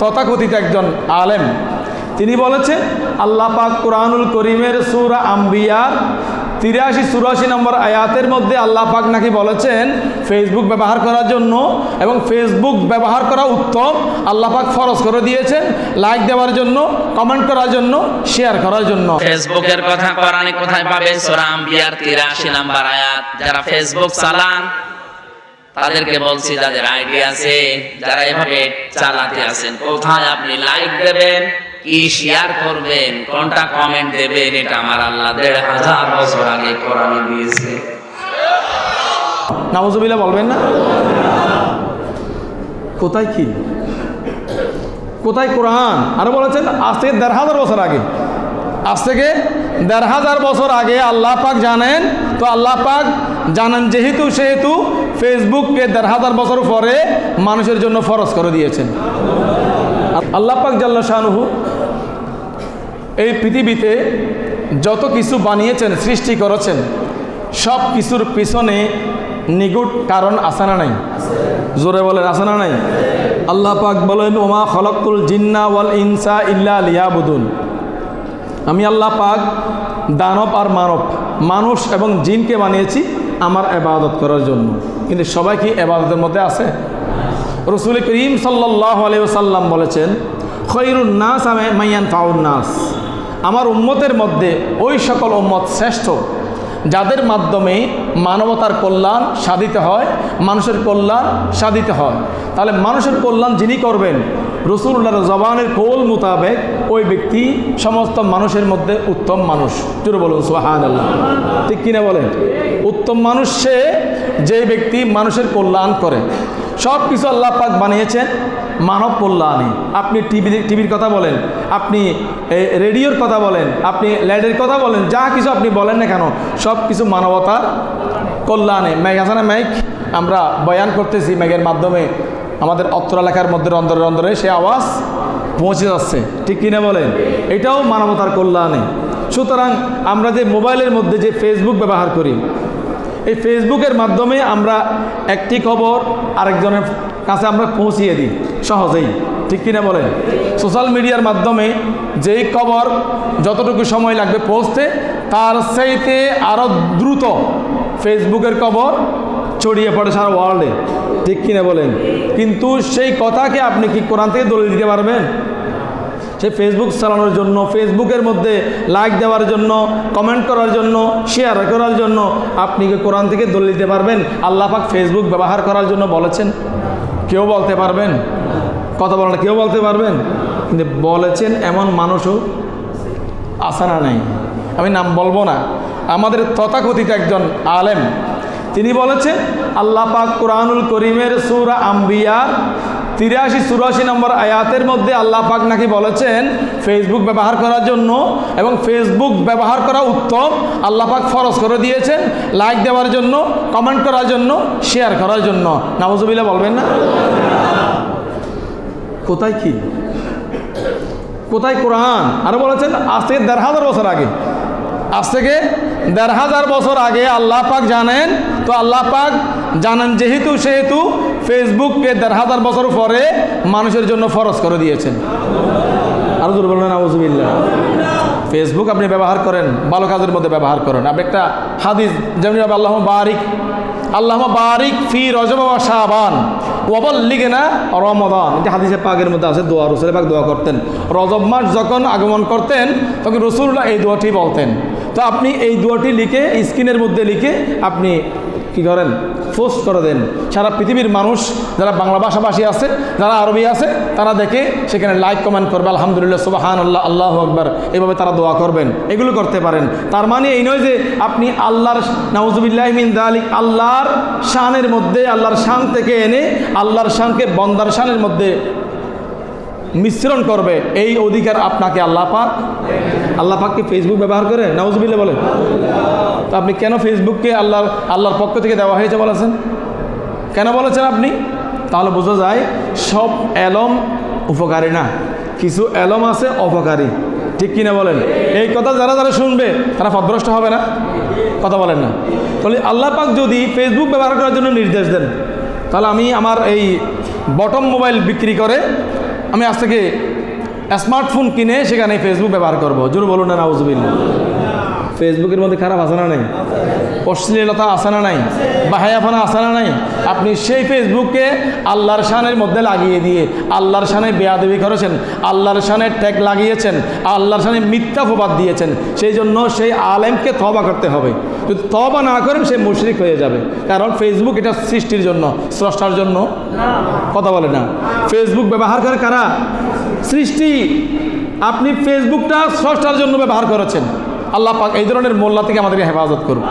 তথাকথিত একজন আলেম। তিনি বলেছেন আল্লাহ পাক কোরআনুল করিমের সুরা আম্বিয়ার তিরাশি চুরাশি নম্বর আয়াতের মধ্যে আল্লাহ পাক নাকি বলেছেন, ফেসবুক ব্যবহার করার জন্য এবং ফেসবুক ব্যবহার করা উত্তম, আল্লাহ পাক ফরজ করে দিয়েছেন, লাইক দেওয়ার জন্য, কমেন্ট করার জন্য, শেয়ার করার জন্য। ফেসবুকের কথা কোথায় পাবে? সূরা আম্বিয়ার 83 নাম্বার আয়াত। যারা ফেসবুক চালান তাদেরকে বলছি, যাদের আইডিয়া আছে, যারা এভাবে চালাতে আছেন, কোথায় আপনি লাইক দেবেন, কি শেয়ার করবেন, কোনটা কমেন্ট দেবেন, এটা আমার আল্লাহ দেড় হাজার বছর আগে কোরআনে দিয়েছে। নামজবিল্লা বলবেন না? কোথায় কি? কোথায় কোরআন? আরও বলেছেন, আজ থেকে দেড় হাজার বছর আগে। আজ থেকে দেড় হাজার বছর আগে আল্লাহ পাক জানেন, তো আল্লাহ পাক জানেন যেহেতু সেহেতু ফেসবুককে দেড় হাজার বছর পরে মানুষের জন্য ফরজ করে দিয়েছেন। আল্লাহ পাক জাল্লা শাহনুহু এই পৃথিবীতে যত কিছু বানিয়েছেন, সৃষ্টি করেছেন, সব কিছুর পিছনে নিগুট কারণ আসে না নাই? জোরে বলেন আসে না নাই? আল্লাহ পাক বলেন, ওমা খলকুল জিন্না ওয়াল ইনসা ইল্লা লিয়াবুদুন। আমি আল্লাহ পাক দানব আর মানব, মানুষ এবং জিনকে বানিয়েছি আমার এবাদত করার জন্য। কিন্তু সবাই কি এবাদতের মধ্যে আছে? রসুল করিম সাল্লাহ আলিয়াল্লাম বলেছেন, খৈরুন নাস মাইয়ান ফাউন নাস। আমার উম্মতের মধ্যে ওই সকল উম্মত শ্রেষ্ঠ, যাদের মাধ্যমে মানবতার কল্যাণ সাধিত হয়, মানুষের কল্যাণ সাধিত হয়। তাহলে মানুষের কল্যাণ যিনি করবেন রসুল্লাহর জবানের কোল মোতাবেক ওই ব্যক্তি সমস্ত মানুষের মধ্যে উত্তম মানুষ। জুড়ে বলুন সোহান আল্লাহ ঠিক কিনা বলেন? উত্তম মানুষ সে যে ব্যক্তি মানুষের কল্যাণ করে। সব কিছু আল্লাহ পাক বানিয়েছেন মানব কল্যাণে। আপনি টিভি টিভির কথা বলেন, আপনি রেডিওর কথা বলেন, আপনি ল্যাডের কথা বলেন, যা কিছু আপনি বলেন না কেন, সব কিছু মানবতার কল্যাণে। ম্যাগ আছে না ম্যাগ আমরা বয়ান করতেছি, ম্যাগের মাধ্যমে। আমাদের অত্র এলাকার মধ্যে রন্ধরে রন্ধরে সে আওয়াজ পৌঁছে যাচ্ছে। ঠিক কিনা বলেন? এটাও মানবতার কল্যাণে। সুতরাং আমরা যে মোবাইলের মধ্যে যে ফেসবুক ব্যবহার করি, এই ফেসবুকের মাধ্যমে আমরা একটি খবর আরেকজনের কাছে আমরা পৌঁছিয়ে দিই, সহজেই। ঠিক কিনা বলেন? সোশ্যাল মিডিয়ার মাধ্যমে যেই খবর যতটুকু সময় লাগবে পৌঁছতে, তার সেইতে আরও দ্রুত ফেসবুকের খবর ছড়িয়ে পড়ে সারা ওয়ার্ল্ডে ঠিক কিনা বলেন? কিন্তু সেই কথাকে আপনি কি কোরআন থেকে দলিল দিতে পারবেন? সে ফেসবুক চালানোর জন্য ফেসবুকের মধ্যে লাইক দেওয়ার জন্য কমেন্ট করার জন্য শেয়ার করার জন্য আপনি কি কোরআন থেকে দলিল দিতে পারবেন? আল্লাহ পাক ফেসবুক ব্যবহার করার জন্য বলেছেন। কেউ বলতে পারবেন? কথা বলেন কেউ বলতে পারবেন? কিন্তু বলেছেন এমন মানুষও আসানা নেই। আমি নাম বলব না। আমাদের তথাকথিত একজন আলেম তিনি বলেছেন, আল্লাহ পাক কোরআনুল করিমের সুরা আম্বিয়ার তিরাশি চুরাশি নম্বর আয়াতের মধ্যে আল্লাহ পাক নাকি বলেছেন, ফেসবুক ব্যবহার করার জন্য এবং ফেসবুক ব্যবহার করা উত্তম, আল্লাহ পাক ফরজ করে দিয়েছেন, লাইক দেওয়ার জন্য, কমেন্ট করার জন্য, শেয়ার করার জন্য। নামজুবিল্লা বলবেন না? কোথায় কি? কোথায় কোরআন? আরও বলেছেন, আজ থেকে দেড় হাজার বছর আগে। আজ থেকে দেড় হাজার বছর আগে আল্লাহ পাক জানেন, তো আল্লাহ পাক জানেন যেহেতু সেহেতু ফেসবুককে দেড় হাজার বছর পরে মানুষের জন্য ফরজ করে দিয়েছেন। আরও জোর বললেন আউজুবিল্লা ফেসবুক আপনি ব্যবহার করেন, ভালো কাজের মধ্যে ব্যবহার করেন। আপনি একটা হাদিস, যেমন আল্লাহ বারিক আল্লাহ বারিক ফি রজব ওয়া শাবান ওয়াবল লিগে না রমদান এটা হাদিসে পাকের মধ্যে আছে, দোয়া রসুল পাক দোয়া করতেন। রজব মাস যখন আগমন করতেন, তখন রসুল্লাহ এই দোয়াটি বলতেন। তো আপনি এই দোয়াটি লিখে, স্ক্রিনের মধ্যে লিখে আপনি কি করেন? পোস্ট করে দেন। সারা পৃথিবীর মানুষ, যারা বাংলা ভাষাভাষী আছে, যারা আরবি আছে, তারা দেখে সেখানে লাইক কমেন্ট করবে। আলহামদুলিল্লাহ সুবাহান আল্লাহ আল্লাহ আকবর। এভাবে তারা দোয়া করবেন। এগুলো করতে পারেন। তার মানে এই নয় যে আপনি আল্লাহর মিন দালিক, আল্লাহর শানের মধ্যে, আল্লাহর শান থেকে এনে আল্লাহর শানকে বন্দার শানের মধ্যে মিশ্রণ করবে, এই অধিকার আপনাকে আল্লাহ পাক আল্লাহ পাক কি ফেসবুক ব্যবহার করে? নাউজুবিল্লাহ বলেন। তো আপনি কেন ফেসবুককে আল্লাহর আল্লাহর পক্ষ থেকে দেওয়া হয়েছে বলেছেন? কেন বলেছেন আপনি? তাহলে বোঝা যায় সব অ্যালম উপকারী না। কিছু অ্যালম আছে অপকারী। ঠিক কিনা বলেন? এই কথা যারা যারা শুনবে, তারা পদভ্রষ্ট হবে না? কথা বলেন না। তাহলে আল্লাহ পাক যদি ফেসবুক ব্যবহার করার জন্য নির্দেশ দেন, তাহলে আমি আমার এই বটম মোবাইল বিক্রি করে আমি আজ থেকে স্মার্টফোন কিনে সেখানে ফেসবুক ব্যবহার করব। জোর বলুন না নাউজুবিল্লা ফেসবুকের মধ্যে খারাপ আছে না নাই? অশ্লীলতা আছে না নাই? বাহায়াফানা আছে না নাই? আপনি সেই ফেসবুককে আল্লাহর শানের মধ্যে লাগিয়ে দিয়ে, আল্লাহর শানে বেয়াদবি করেছেন, আল্লাহর শানে ট্যাগ লাগিয়েছেন, আল্লাহর শানে মিথ্যা ফোবাদ দিয়েছেন, সেই জন্য সেই আলেমকে তবা করতে হবে। যদি তবা না করেন, সে মুশরিক হয়ে যাবে। কারণ ফেসবুক এটা সৃষ্টির জন্য, স্রষ্টার জন্য। কথা বলে না। ফেসবুক ব্যবহার করে কারা? সৃষ্টি। আপনি ফেসবুকটা স্রষ্টার জন্য ব্যবহার করেছেন। আল্লাহ পাক এই ধরনের মোল্লা থেকে আমাদেরকে হেফাজত করুন